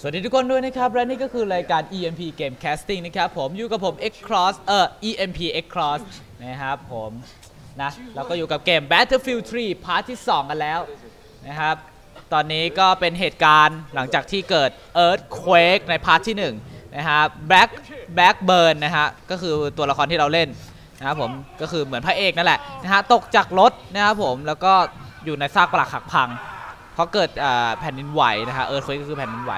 สวัสดีทุกคนด้วยนะครับ และนี่ก็คือรายการ EMP Game Casting นะครับผมอยู่กับผม X Cross เอ่อ EMP X Cross นะครับผมนะเราก็อยู่กับเกม Battlefield 3พาร์ทที่ 2 กันแล้วนะครับ ตอนนี้ก็เป็นเหตุการณ์หลังจากที่เกิด Earthquake ในพาร์ทที่ 1 นะครับ Black Blackburn นะฮะก็คือตัวละครที่เราเล่นนะครับผมก็คือเหมือนพระเอกนั่นแหละนะฮะตกจากรถนะครับผมแล้วก็อยู่ในซากปรักหักพัง เพราะเกิดแผ่นดินไหวนะฮะเอิร์ธเฟก็คือแผ่นดินไหว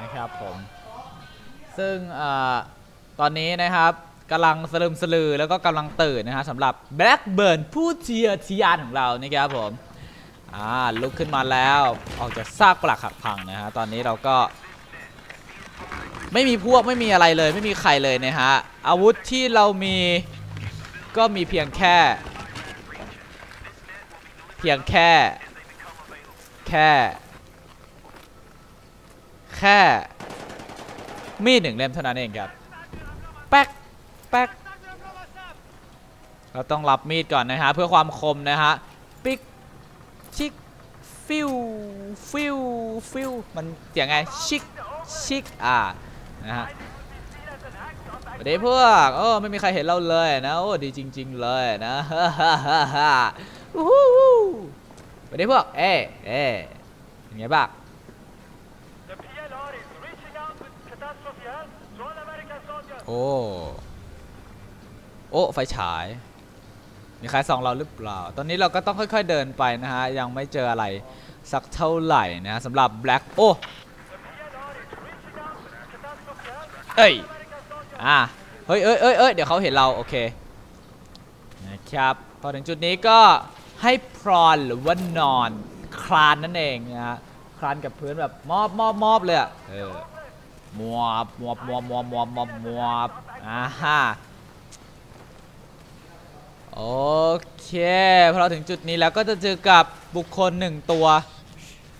นะครับผมซึ่งอตอนนี้นะครับกำลังสลืมสลือแล้วก็กำลังตื่นนะฮะสำหรับ Blackburn ผู้เทียร์ทียานของเรานะครับผมอ่าลุกขึ้นมาแล้วออกจากซากปรักหักพังนะฮะตอนนี้เราก็ไม่มีพวกไม่มีอะไรเลยไม่มีใครเลยนะฮะอาวุธที่เรามีก็มีเพียงแค่ เพียงแค่ แค่ แค่ มีดหนึ่งเล่มเท่านั้นเองครับ แป๊ก แป๊ก เราต้องรับมีดก่อนนะฮะ เพื่อความคมนะฮะ ปิกชิก ฟิว ฟิว ฟิว มันเสียงไง ชิก ชิก อ่า นะฮะสวัสดีพวกโอ้ไม่มีใครเห็นเราเลยนะ โอ้ ดีจริง ๆ เลยนะฮ่าฮ่าฮ่าฮ่า วู้ฮู้ฮู้สวัสดีพวก เอ๊ะเอ๊ะเป็นไงบ้าง The PLR is reaching out with catastrophe help to all American soldiers. โอ้ โอ้ ไฟฉาย มีใครส่องเราหรือเปล่า ตอนนี้เราก็ต้องค่อย ๆเดินไปนะฮะ ยังไม่เจออะไรสักเท่าไหร่นะฮะสำหรับ Black โอ้ The PLR is reaching out with catastrophe help to เอ้ย American soldiers. อะ เฮ้ยเอ้ยเอ้ยเอ้ยเดี๋ยวเขาเห็นเรา โอเค นะครับ พอถึงจุดนี้ก็ ให้พรอนหรือว่านอนคลานนั่นเองนะฮะคลานกับพื้นแบบมอบมอบมอบเลยอะเออมวบมวบมวบมวบมวบมวบมวบอ่าฮะโอเคพอเราถึงจุดนี้แล้วก็จะเจอกับบุคคลหนึ่งตัว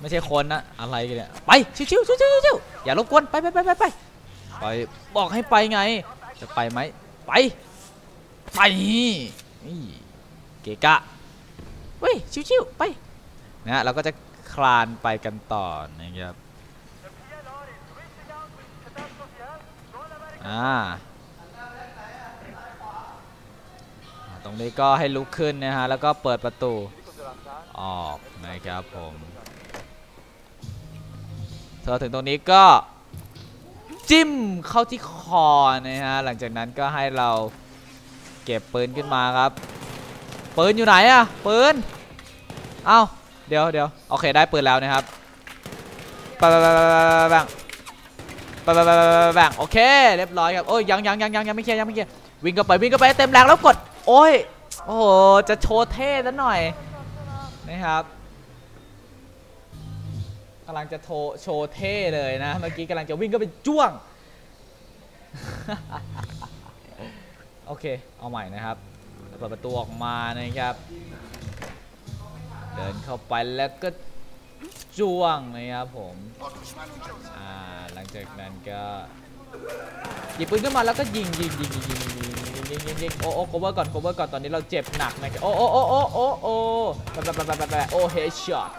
ไม่ใช่คนนะอะไรกันเนี่ยไปชิวชิวชิวชิวชิวอย่ารบกวนไปไปไปไปไปไปบอกให้ไปไง จะไปไหมไปไปนี่เกะกะ เว้ย ชิวๆไปนะฮะเราก็จะคลานไปกันต่อนะครับอ่าตรงนี้ก็ให้ลุกขึ้นนะฮะ แล้วก็เปิดประตูออกนะครับผมเธอถึงตรงนี้ก็จิ้มเข้าที่คอนะฮะ หลังจากนั้นก็ให้เราเก็บปืนขึ้นมาครับ ปืนอยู่ไหนอะปืนเอ้าเดี๋ยวเดี๋ยวโอเคได้ปืนแล้วนะครับไปไปไปไปไปแบ่งไปไปไปไปแบ่งโอเคเรียบร้อยครับโอ้ยยังยังยังยังยังไม่เคลียร์ยังไม่เคลียร์วิ่งเข้าไปวิ่งเข้าไปเต็มแรงแล้วกดโอ้ยโอ้โหจะโชว์เท่ซะหน่อยนะครับกำลังจะโชว์โชว์เท่เลยนะเมื่อกี้กำลังจะวิ่งก็ไปจ้วงโอเคเอาใหม่นะครับ ปิดประตูออกมานะครับ เดินเข้าไปแล้วก็จ้วงนะครับผมอ่าหลังจากนั้นก็หยิบปืนขึ้นมาแล้วก็ยิงยิงยิงยิงยิงยิงยิงยิงยิงโอ้โอ้โคเวอร์ก่อนโคเวอร์ก่อนตอนนี้เราเจ็บหนักนะครับโอ้โอ้โอ้โอ้โอ้โอ้แบบแบบแบบแบบแบบโอ้เฮดช็อต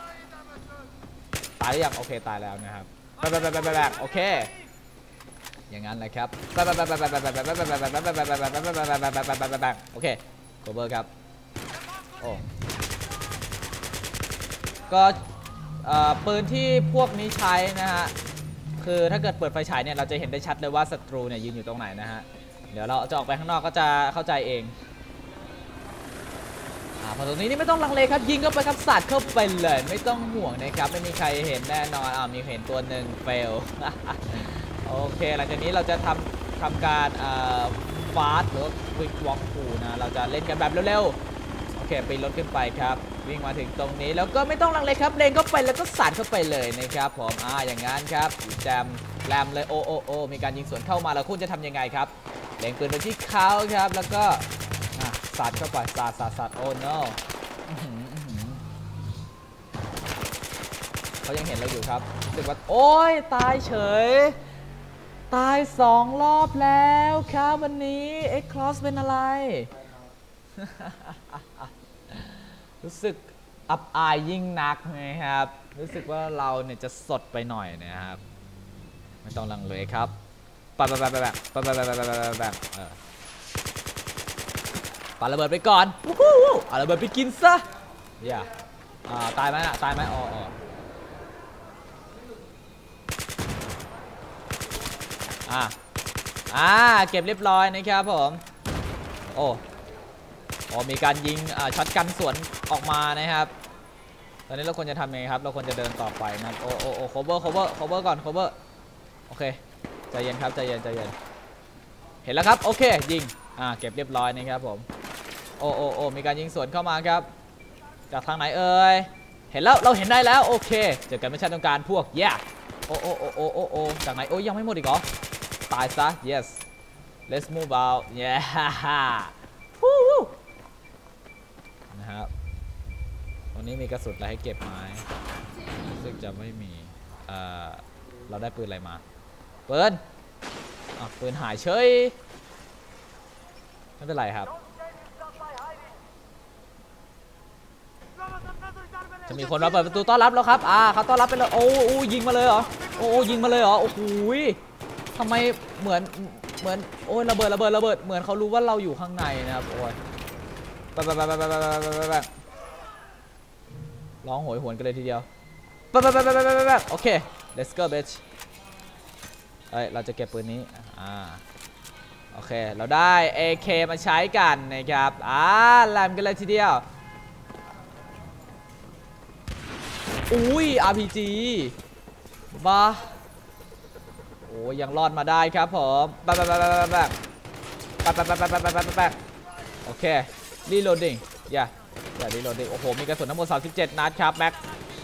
ตายหรือยังโอเคตายแล้วนะครับแบบแบบแบบแบบแบบโอเคอย่างนั้นแหละครับแบบแบบแบบแบบแบบแบบแบบแบบแบบแบบแบบแบบแบบแบบแบบแบบแบบแบบโอเค โคเวอร์ครับ โอ้ ก็ปืนที่พวกนี้ใช้นะฮะ คือถ้าเกิดเปิดไฟฉายเนี่ย เราจะเห็นได้ชัดเลยว่าศัตรูเนี่ยยืนอยู่ตรงไหนนะฮะ เดี๋ยวเราจะออกไปข้างนอกก็จะเข้าใจเองอ่าพอตรงนี้นี่ไม่ต้องลังเลครับ ยิงเข้าไปครับสัตว์เข้าไปเลย ไม่ต้องห่วงนะครับ ไม่มีใครเห็นแน่นอนอ่ามีเห็นตัวหนึ่งเฟล โอเค หลังจากนี้เราจะทำทำการอ่อ ฟาสหรือควิกวอล์กคูนะเราจะเล่นกันแบบเร็วๆ โอเคปีนรถขึ้นไปครับ วิ่งมาถึงตรงนี้แล้วก็ไม่ต้องลังเลครับเลงเข้าไปแล้วก็สาดเข้าไปเลยนะครับผมอ่าอย่างงั้นครับแจมแรมเลยโอโอโอมีการยิงสวนเข้ามาแล้วคุณจะทำยังไงครับเล็งปืนไปที่เขาครับแล้วก็อะสาดเข้าไปสาดสาดสาดโอ้ no อื้อหืออื้อหือเขายังเห็นเราอยู่ครับรู้สึกว่าโอ้ยตายเฉย ตายสองรอบแล้วครับวันนี้เอ็กคลอสเป็นอะไร รู้สึกอับอายยิ่งนักนะครับ รู้สึกว่าเราเนี่ยจะสดไปหน่อยนะครับ ไม่ต้องลังเลยครับปะปะปะปะปะปะปะปะปะปะปะปะปะเออประเบิดไปก่อนเอาระเบิดไปกินซะอย่าตายไหมน่ะตายไหมอ๋อ อ่าอ่าเก็บเรียบร้อยนะครับผม โอ้โอ้มีการยิงอ่าช็อตกันสวนออกมานะครับ ตอนนี้เราควรจะทำยังไงครับ เราควรจะเดินต่อไปนะครับโอ้โอ้โอ้ cover cover cover ก่อน cover โอเคใจเย็นครับใจเย็นใจเย็นเห็นแล้วครับโอเคยิงอ่าเก็บเรียบร้อยนะครับผมโอ้โอ้โอ้มีการยิงสวนเข้ามาครับ จากทางไหนเอ่ยเห็นแล้วเราเห็นได้แล้วโอเคเจอกันไม่ใช่ต้องการพวก yeah โอ้โอ้โอ้โอ้โอ้จากไหนโอ้ยยังไม่หมดอีกเหรอ ตายซะ yes let's move out yeah วู้วู้นะครับวันนี้มีกระสุนอะไรให้เก็บไหมซึ่งจะไม่มี เอ่อ เราได้ปืนอะไรมา ปืนอะปืนหายเฉย ไม่เป็นไรครับ จะมีคนมาเปิดประตูต้อนรับแล้วครับ อ่าเขาต้อนรับไปเลย โอ้โอ้ยิงมาเลยเหรอ โอ้ยิงมาเลยเหรอ โอ้โหย ทำไมเหมือนเหมือนโอ้ยระเบิดระเบิดระเบิดเหมือนเขารู้ว่าเราอยู่ข้างในนะครับโอ้ยไปไปไปไปไปไปไปร้องโหยหวนกันเลยทีเดียวไปไปไปไปไปไปโอเค let's go bitch เฮ้ยเราจะเก็บปืนนี้อ่าโอเค เราได้ AK มาใช้กันนะครับ อ่าแลมกันเลยทีเดียว อุ้ย RPG บ้า อ้ยังรอดมาได้ครับผมแป๊บแป๊บแป๊บแป๊บแป๊บแป๊บแป๊บแป๊บแป๊บแป๊บแป๊บแป๊บแป๊บโอเครีโหลดดิ้งอย่าอย่ารีโหลดดิ้งโอ้โหมีกระสุนทั้งหมด37 นัดครับแม็ก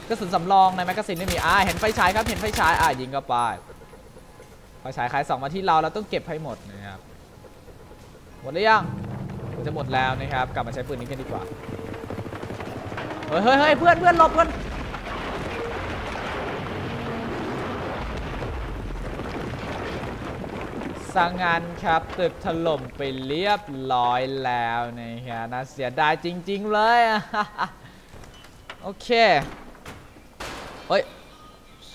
กระสุนสำรองในแมกกาซีนไม่มีอ่าเห็นไฟฉายครับเห็นไฟฉายอ่ายิงเข้าไปไฟฉายใครส่องมาที่เราเราต้องเก็บให้หมดนะครับหมดหรือยังจะหมดแล้วนะครับ กลับมาใช้ปืนนี้กันดีกว่าเฮ้ยเฮ้ยเฮ้ยเพื่อนเพื่อนหลบกัน สังงานครับตึกถล่มไปเรียบร้อยแล้วนะครับน่าเสียดายจริง ๆ เลยอะโอเคเฮ้ย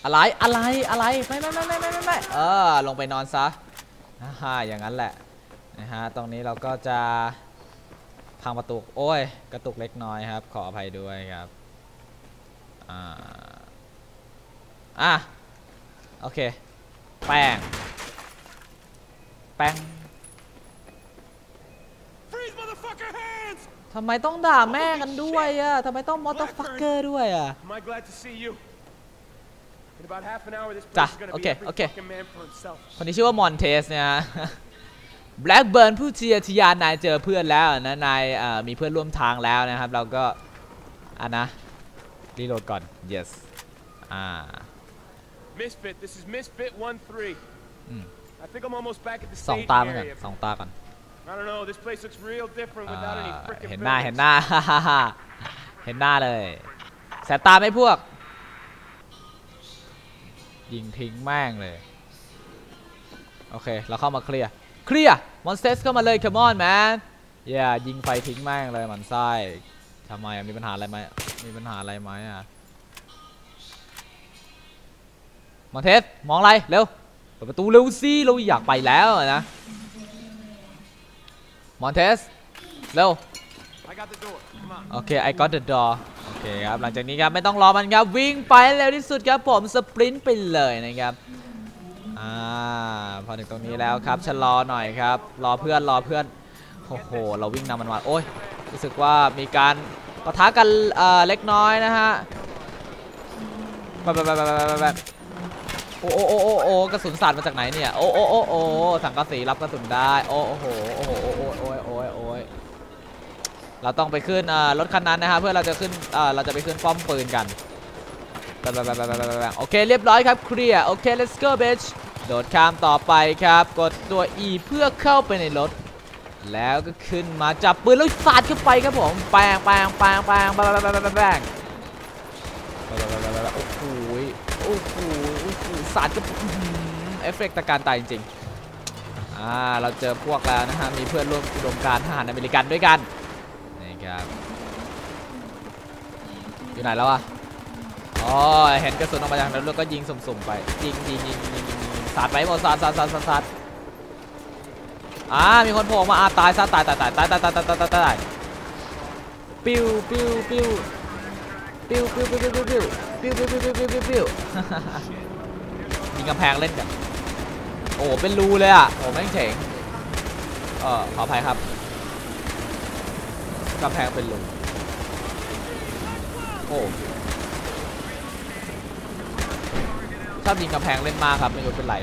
อะไรอะไรอะไรไม่ไม่ไม่ไม่ไม่ไม่ไม่เออลงไปนอนซะฮ่าอย่างนั้นแหละนะฮะตรงนี้เราก็จะพังประตูโอ้ยกระตุกเล็กน้อยครับ ขออภัยด้วยครับอ่าอะโอเค แป้ง แป้ง Freeze, motherfucker, hands! ทำไมต้องด่าแม่กันด้วยอะทำไมต้องมอเตอร์ฟักเกอร์ด้วยอะ Am I glad to see you? In about half an hour, this Dạ, place is gonna ok, be every ok. fucking man for himself. คนที่ชื่อว่ามอนเทสเนี่ยฮะแบล็กเบิร์นผู้เชียร์ทะยานนายเจอเพื่อนแล้วนะนายเอ่อมีเพื่อนร่วมทางแล้วนะครับ เราก็อะนะรีโหลดก่อน yes อ่า Misfit, this is Misfit 1-3. Mm. I think I'm almost back at the สอง staging ตาเหมือนกัน area. สองตาก่อน I don't know, this place looks real different อ่า without any freaking เห็นหน้า buildings. เห็นหน้า เห็นหน้าเลยแสบตาไหมพวก ยิงทิ้งแม่งเลย โอเค เราเข้ามาเคลียร์ เคลียร์มอนสเตสเข้ามาเลย come on man อย่ายิงไฟทิ้งแม่งเลยมันไส้ทำไมอะมีปัญหาอะไรไหมมีปัญหาอะไรไหมอะมอนเทสมองอะไร เร็ว เปิดประตูเร็วสิเราอยากไปแล้วอะนะมอนเทสเร็ว I got the door. Come on. โอเค I got the door โอเคครับ หลังจากนี้ครับ ไม่ต้องรอมันครับ วิ่งไปให้เร็วที่สุดครับผม สปรินต์ไปเลยนะครับ อ่า พอถึงตรงนี้แล้วครับ ชะลอหน่อยครับ รอเพื่อน รอเพื่อน โอ้โห เราวิ่งนำมันมา โอ้ย รู้สึกว่ามีการปะทะกันเอ่อเล็กน้อยนะฮะแบบแบบแบบแบบแบบโโอ้โอ้โอ้โอ้กระสุนสาดมาจากไหนเนี่ยโอ้โอ้โอ้โอ้สังกะสีรับกระสุนได้โอ้โหโอ้โหโอ้โอ้โอ้โอ้โอ้เราต้องไปขึ้นรถคันนั้นนะฮะเพื่อเราจะขึ้นเราจะไปขึ้นป้อมปืนกันโอเคเรียบร้อยครับเคลียร์โอเค let's go bitch โดดข้ามต่อไปครับ กดตัว E เพื่อเข้าไปในรถ แล้วก็ขึ้นมาจับปืนแล้วสาดเข้าไปครับผมแปงแปงแปงแปงแปงแปงแปงโอ้โหโอ้โห สาดก็เอฟเฟกต์ตะการตายจริงๆ อ่า เราเจอพวกแล้วนะฮะ มีเพื่อนร่วมอุดมการทหารอเมริกันด้วยกันนะครับอยู่ไหนแล้วอะอ๋อเห็นกระสุนออกมาจากนั้นแล้วก็ยิงสุ่มๆไป ยิงยิงยิงยิงสาดไปหมดสาดสาดสาดสาดสาดอ่า มีคนโผล่มาอ่าตายซะตายตายตายตายตายตายตายตายตายปิ้วปิ้วปิ้วปิ้วปิ้วปิ้วปิ้วปิ้วปิ้วปิ้วปิ้วปิ้วปิ้วปิ้ว งกำแพงเล่นกันโอ้เป็นรูเลยอะโอ้แม่งเจ๋งเออขออภัยครับกำแพงเป็นรูโอ้ชอบยิงกำแพงเล่นมากครับไม่รู้เป็นไร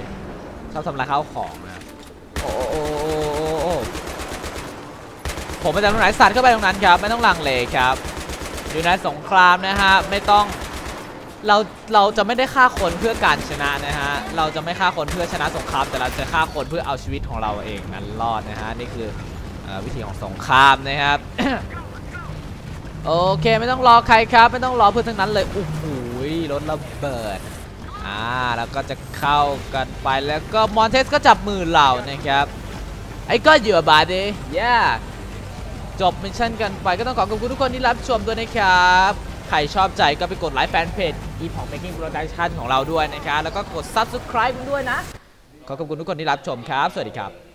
ชอบทำลายข้าวของนะโอ้โอ้โอ้โอ้โอ้โอ้ผมไปจากตรงไหนสัตว์เข้าไปตรงนั้นครับ ไม่ต้องลังเลครับ อยู่ในสงครามนะฮะ ไม่ต้อง เราเราจะไม่ได้ฆ่าคนเพื่อการชนะนะฮะ เราจะไม่ฆ่าคนเพื่อชนะสงคราม แต่เราจะฆ่าคนเพื่อเอาชีวิตของเราเองนั้นรอดนะฮะ นี่คืออวิธีของสงครามนะครับ โอเคไม่ต้องรอใครครับ ไม่ต้องรอเพื่อนทั้งนั้นเลยโอ้โหรถระเบิด อ่าแล้วก็จะเข้ากันไปแล้วก็มอนเทสก็จับมือเรานะครับ ไอ้ก็อยู่บาดี yeah จบมิชชั่นกันไปก็ต้องขอขอบคุณทุกคนที่รับชมด้วยนะครับ ใครชอบใจก็ไปกดไลค์แฟนเพจ e p o c Making Production ของเราด้วยนะครับแล้วก็กด Subscribe ด้วยนะ ขอขอบคุณทุกคนที่รับชมครับ สวัสดีครับ